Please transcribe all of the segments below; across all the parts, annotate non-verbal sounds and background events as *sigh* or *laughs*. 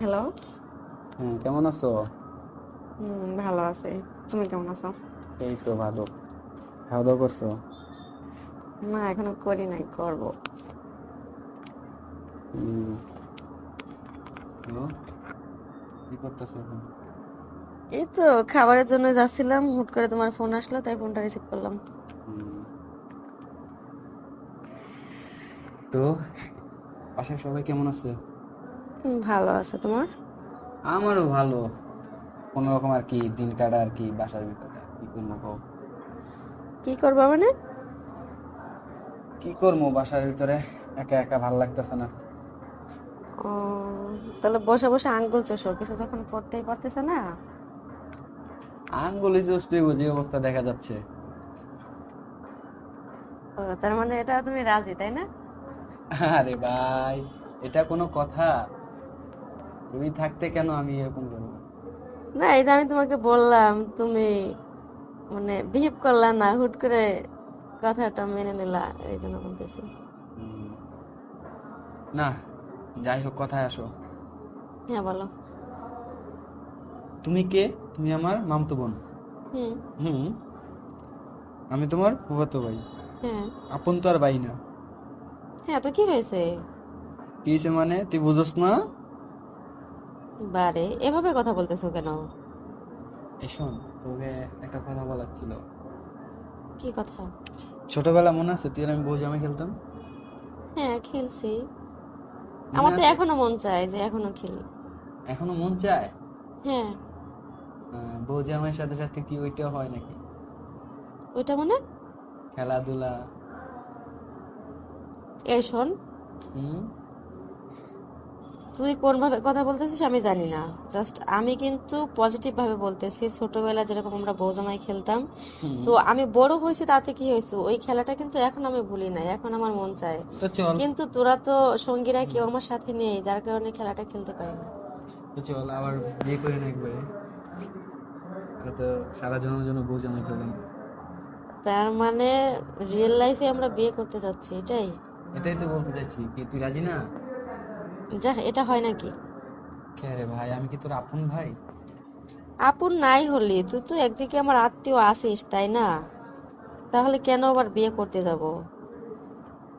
Hello হ্যাঁ কেমন আছো? হুম ভালো আছি। তুমি কেমন আছো? এই তো ভালো। খাওয়া দাওয়া করছ? না এখনও করি নাই করব। হুম। কি করতেছো এখন? এই তো খাবারের জন্য যাচ্ছিলাম হুট করে তোমার ফোন আসলো তাই ফোনটা রিসিভ করলাম। তো বাসায় সবাই কেমন আছে? ভালো আছে। তোমার? আমারও ভালো। কোনো রকম আর কি দিন কাটা আর কি বাসার ভিতরে কি করব? কি করবা মানে? কি করব বাসার ভিতরে? একা একা ভালো লাগতেছে না। ও তাহলে বসে বসে আঙ্গুল চষো কিছু যখন করতেই পারতেছে না? আঙ্গুলি চুষতেই বুঝি অবস্থা দেখা যাচ্ছে। ও, তার মানে এটা তুমি রাজি তাই না? আরে ভাই এটা কোনো কথা। তুমি থাকতে কেন আমি এরকম করব? না এই যে আমি তোমাকে বললাম তুমি মানে বিহেভ করলা না হুট করে কথাটা মেনে নিলা এই জন্য বলতেছি। না যাই হোক কথায় আসো। হ্যাঁ বলো। তুমি কে? তুমি আমার মামতো বোন। হুম। হুম। আমি তোমার ফুফাতো ভাই। হ্যাঁ। আপন তো আর ভাই না। হ্যাঁ তো কি হয়েছে? কি হয়েছে মানে তুই বুঝোস না? বারে এভাবে কথা বলতেছো কেন? এই শোন তোকে একটা কথা বলার ছিল। কি কথা? ছোটবেলা মনে আছে? তুই আর আমি বউ জামাই খেলতাম? হ্যাঁ খেলছি। আমার তো এখনও মন চায় যে এখনও খেলি। এখনও মন চায়? হ্যাঁ। বউ জামাইয়ের সাথে সাথে কি ওইটা হয় নাকি? ওইটা মানে? খেলাধুলা। এই শোন হুম? তুই কোন ভাবে কথা বলতেছিস আমি জানি না। জাস্ট আমি কিন্তু পজিটিভ ভাবে বলতেছি। ছোটবেলা যেরকম আমরা বউ জামাই খেলতাম তো আমি বড় হয়েছি তাতে কি হয়েছে? ওই খেলাটা কিন্তু এখন আমি ভুলি নাই এখন আমার মন চায়। কিন্তু তোরা তো সঙ্গীরা কেউ আমার সাথে নেই যার কারণে খেলাটা খেলতে পারি না। চল আবার বিয়ে করে না একবারে। তো সারা জনের জন্য বউ জামাই খেলাম তার মানে রিয়েল লাইফে আমরা বিয়ে করতে যাচ্ছি এটাই? এটাই তো বলতে চাইছি। কি তুই রাজি না? যা এটা হয় নাকি? কে রে ভাই আমি কি তোর আপন ভাই? আপন নাই হলি তুই তো একদিকে আমার আত্মীয় আসিস তাই না? তাহলে কেন আবার বিয়ে করতে যাব?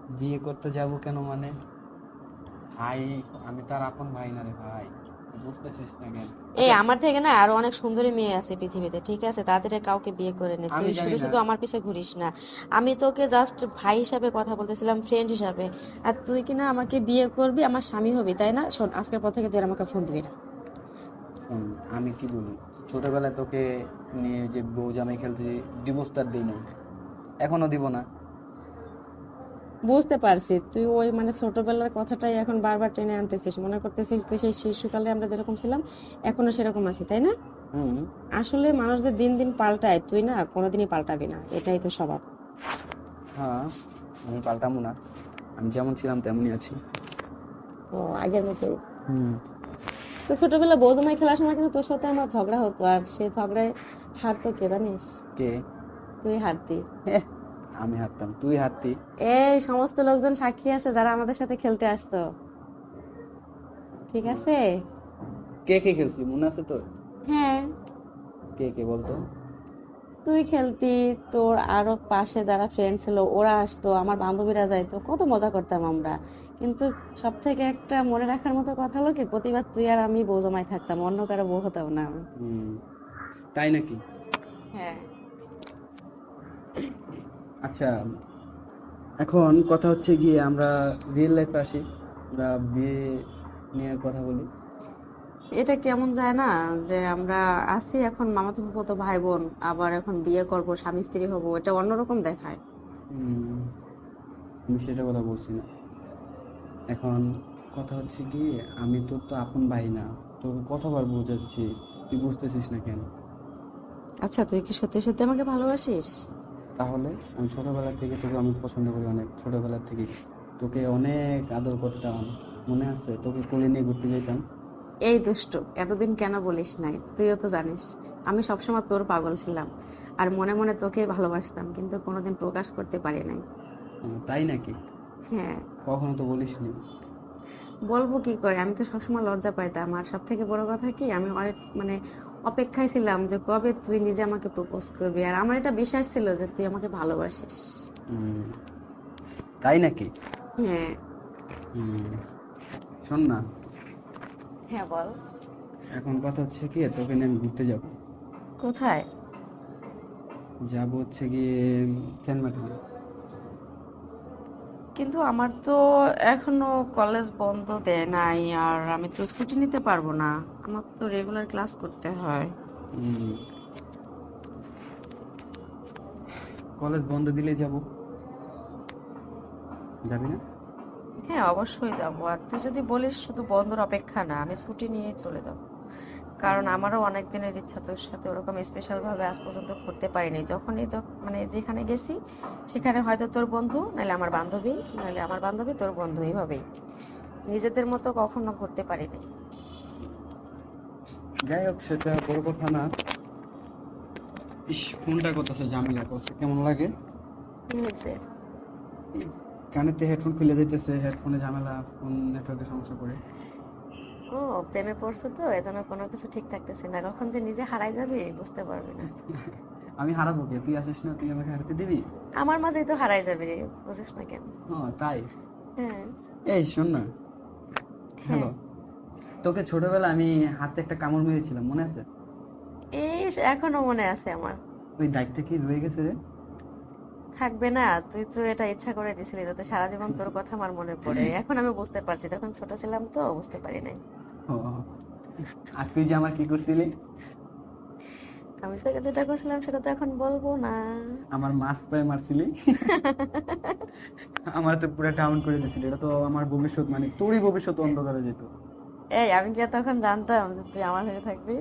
বিয়ে করতে যাব কেন মানে? ভাই আমি তার আপন ভাই না রে ভাই। এই আমার থেকে না আরও অনেক সুন্দরী মেয়ে আছে পৃথিবীতে ঠিক আছে? তাদের কাউকে বিয়ে করে নে। তুই শুধু শুধু আমার পিছে ঘুরিস না। আমি তোকে জাস্ট ভাই হিসাবে কথা বলতেছিলাম ফ্রেন্ড হিসাবে। আর তুই কি না আমাকে বিয়ে করবি? আমার স্বামী হবি তাই না? শোন আজকের পর থেকে তুই আমাকে ফোন দিবি না। আমি কি বলি? ছোটবেলায় তোকে নিয়ে যে বউ জামাই খেলতে ডিভোর্স তার দিই না এখনও দিব না। বুঝতে পারছি। তুই ওই মানে ছোটবেলার কথাটাই এখন বারবার টেনে আনতেছিস। মনে করতেছিস তুই সেই শিশুকালে আমরা যেরকম ছিলাম এখনও সেরকম আছি তাই না? আসলে মানুষ যে দিন দিন পাল্টায় তুই না কোনোদিনই পাল্টাবি না। এটাই তো স্বভাব। হ্যাঁ আমি পাল্টামো না। আমি যেমন ছিলাম তেমনই আছি। ও আগের মতোই। হুম। তো ছোটবেলা বৌজমাই খেলার সময় কিন্তু তোর সাথে আমার ঝগড়া হতো আর সেই ঝগড়ায় হারতো কে জানিস? কে? তুই হারতি। এহ, আমি হারতাম তুই হারতি এই সমস্ত লোকজন সাক্ষী আছে যারা আমাদের সাথে খেলতে আসতো। ঠিক আছে? কে কে খেলছি? মনে আছে তোর? হ্যাঁ। কে কে বলতো? তুই খেলতি তোর আরও পাশে যারা ফ্রেন্ড ছিল ওরা আসতো আমার বান্ধবীরা যাইতো কত মজা করতাম আমরা। কিন্তু সব থেকে একটা মনে রাখার মতো কথা হলো কি প্রতিবার তুই আর আমি বৌজমাই থাকতাম অন্য কারও বউ হতাম না তাই নাকি? হ্যাঁ। আচ্ছা এখন কথা হচ্ছে গিয়ে আমরা রিয়েল লাইফে আসি আমরা বিয়ে নিয়ে কথা বলি। এটা কেমন যায় না যে আমরা আছি এখন মামাতো ফুফাতো ভাই বোন আবার এখন বিয়ে করব স্বামী স্ত্রী হব এটা অন্যরকম দেখায়। আমি সেটা কথা বলছি না। এখন কথা হচ্ছে কি আমি তোর তো আপন ভাই না তোকে কতবার বোঝাচ্ছি তুই বুঝতেছিস না কেন? আচ্ছা তুই কি সত্যি সত্যি আমাকে ভালোবাসিস? তাহলে আমি ছোটবেলা থেকে তোকে আমি পছন্দ করি অনেক ছোটবেলা থেকে তোকে অনেক আদর করতাম মনে আছে? তোকে কোলে নিয়ে ঘুরতে যেতাম। এই দুষ্টু এতদিন কেন বলিস নাই? তুইও তো জানিস আমি সবসময় তোর পাগল ছিলাম আর মনে মনে তোকে ভালোবাসতাম কিন্তু কোনোদিন প্রকাশ করতে পারি নাই। তাই নাকি? হ্যাঁ। কখনো তো বলিসনি বলব কি করে? আমি তো সবসময় লজ্জা পাইতাম আর সব থেকে বড় কথা কি? আমি অনেক মানে অপেক্ষায় ছিলাম যে কবে তুই নিজে আমাকে প্রপোজ করবি? আর আমার এটা বিশ্বাস ছিল যে তুই আমাকে ভালোবাসিস। তাই নাকি? হ্যাঁ। শোন না। হ্যাঁ বল। এখন কথা হচ্ছে কি তোকে নিয়ে আমি ঘুরতে যাব। কোথায়? যাব হচ্ছে গিয়ে সেন্টমার্টিনে কিন্তু আমার তো এখনও কলেজ বন্ধ দেয় নাই আর আমি তো ছুটি নিতে পারব না। আমার তো রেগুলার ক্লাস করতে হয়। কলেজ বন্ধ দিলে যাব। যাবি না? হ্যাঁ অবশ্যই যাব। আর তুই যদি বলিস শুধু বন্ধর অপেক্ষা না আমি ছুটি নিয়ে চলে যাব। কারণ আমারও অনেক দিনের ইচ্ছা তোর সাথে ওরকম স্পেশাল ভাবে আজ পর্যন্ত ঘুরতে পারিনি। যখনই যখ- মানে যেখানে গেছি সেখানে হয়তো তোর বন্ধু নাহলে আমার বান্ধবী নাহলে আমার বান্ধবী তোর বন্ধু এইভাবেই। নিজেদের মতো কখনো ঘুরতে পারিনি। যাই হোক সেটা বড় কথা না। ইস ফোনটা করতেছে ঝামেলা করছে কেমন লাগে? কানেতে হেডফোন খুলে দিতেছে হেডফোনে ঝামেলা ফোন নেটওয়ার্কে সমস্যা করে। ও প্রেমে পড়ছো তো এজন্য কোনো কিছু ঠিক থাকতেছে না। কখন যে নিজে হারাই যাবে বুঝতে পারবি না। *laughs* আমি হারাবো কে? তুই আসিস না তুই আমাকে হারাতে দিবি? আমার মাঝেই তো হারাই যাবে রে বুঝিস না কেন? হ্যাঁ তাই? হ্যাঁ। এই শোন না। হ্যালো। হ্যাঁ তোকে ছোটবেলা আমি হাতে একটা কামড় মেরেছিলাম মনে আছে? ইস এখনও মনে আছে আমার। ওই দাগটা কি রয়ে গেছে রে? থাকবে না তুই তো এটা ইচ্ছা করে দিছিলি যাতে সারা জীবন তোর কথা আমার মনে পড়ে। এখন আমি বুঝতে পারছি তখন ছোট ছিলাম তো বুঝতে পারি নাই। আর তুই যে আমার কি করছিলি? আমি তোকে যেটা করছিলাম সেটা তো এখন বলব না। আমার মাছ পায়ে মারছিলি? *laughs* আমার তো পুরো ডাউন করে দিয়েছিলি। এটা তো আমার ভবিষ্যৎ মানে তোরই ভবিষ্যৎ অন্ধকারে যেত। এই আমি কি তখন জানতাম যে তুই আমার হয়ে থাকবি?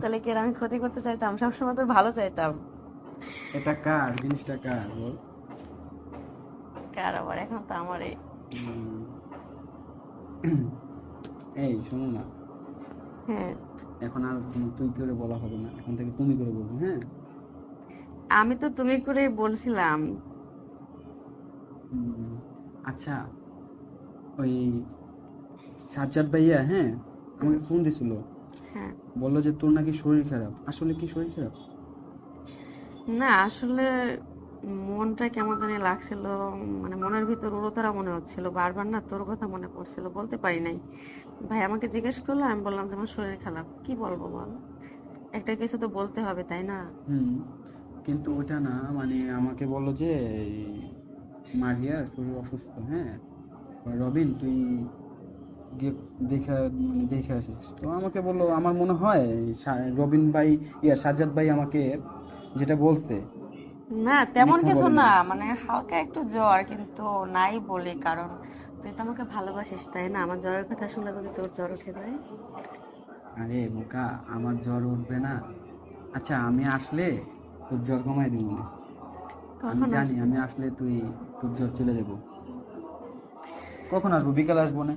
তাহলে কি আর আমি ক্ষতি করতে চাইতাম? সবসময় তোর ভালো চাইতাম। এটা কার? জিনিসটা কার বল? কার আবার? এখন তো আমারই। এই শোনো না। হ্যাঁ। এখন আর তুই করে বলা হবে না? এখন থেকে তুমি করে বলব হ্যাঁ? আমি তো তুমি করে বলছিলাম। আচ্ছা ওই সাজ্জাদ ভাইয়া হ্যাঁ? আমাকে ফোন দিছিল। হ্যাঁ। বলল যে তোর নাকি শরীর খারাপ। আসলে কি শরীর খারাপ? না আসলে মনটা কেমন জানি লাগছিল মানে মনের ভিতর উড়োতারা মনে হচ্ছিল, বারবার না তোর কথা মনে পড়ছিল, বলতে পারি নাই। ভাই আমাকে জিজ্ঞেস করল, আমি বললাম যে আমার শরীর খারাপ, কি বলব বল? একটা কিছু তো বলতে হবে, তাই না? কিন্তু ওটা না মানে আমাকে বলল যে, এই মারিয়ার শরীর অসুস্থ হ্যাঁ? রবিন, তুই গিয়ে দেখে মানে দেখে আসিস। তো আমাকে বলল, আমার মনে হয় রবিন ভাই, ইয়া সাজ্জাদ ভাই আমাকে যেটা বলছে না তেমন কিছু না। মানে হালকা একটু জ্বর কিন্তু নাই বলি কারণ তুই তো আমাকে ভালোবাসিস তাই না? আমার জ্বরের কথা শুনলে যদি তোর জ্বর উঠে যায়। আরে বোকা আমার জ্বর উঠবে না। আচ্ছা আমি আসলে তোর জ্বর কমাই দিব না। আমি জানি আমি আসলে তুই তোর জ্বর চলে যাব। কখন আসব? বিকালে আসব না?